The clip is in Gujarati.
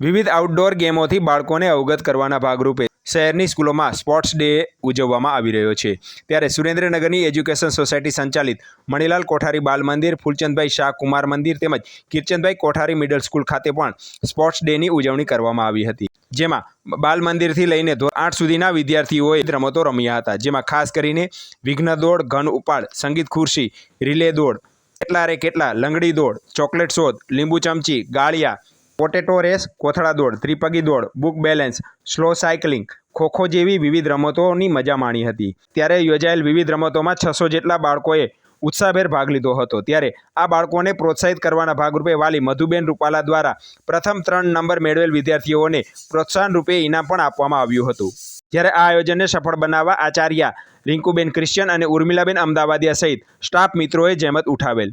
વિવિધ આઉટડોર ગેમોથી બાળકોને અવગત કરવાના ભાગરૂપે શહેરની સ્કૂલોમાં સ્પોર્ટ્સ ડે ઉજવવામાં આવી રહ્યો છે. ત્યારે સુરેન્દ્રનગરની એજ્યુકેશન સોસાયટી સંચાલિત મણિલાલ કોઠારી બાલ મંદિર, ફૂલચંદભાઈ શાહ કુમાર મંદિર તેમજ કિરચંદભાઈ કોઠારી મિડલ સ્કૂલ ખાતે પણ સ્પોર્ટ્સ ડેની ઉજવણી કરવામાં આવી હતી. જેમાં બાલ મંદિરથી લઈને ધોરણ આઠ સુધીના વિદ્યાર્થીઓએ રમતો રમ્યા હતા. જેમાં ખાસ કરીને વિઘ્ન દોડ, ઘન ઉપાડ, સંગીત ખુરશી, રિલે દોડ, કેટલા રે કેટલા, લંગડી દોડ, ચોકલેટ શોધ, લીંબુ ચમચી, ગાળિયા પોટેટો રેસ, કોથળા દોડ, ત્રિપગી દોડ, book balance, slow cycling, kho kho જેવી વિવિધ રમતોની મજા માણી હતી. ત્યારે યોજાયેલ વિવિધ રમતોમાં છસો જેટલા બાળકોએ ઉત્સાહભેર ભાગ લીધો હતો. ત્યારે આ બાળકોને પ્રોત્સાહિત કરવાના ભાગરૂપે વાલી મધુબેન રૂપાલા દ્વારા પ્રથમ ત્રણ નંબર મેળવેલ વિદ્યાર્થીઓને પ્રોત્સાહન રૂપે ઇનામ પણ આપવામાં આવ્યું હતું. જ્યારે આ આયોજનને સફળ બનાવવા આચાર્ય રિંકુબેન ક્રિશ્ચિયન અને ઉર્મિલાબેન અમદાવાદિયા સહિત સ્ટાફ મિત્રોએ જહેમત ઉઠાવેલ.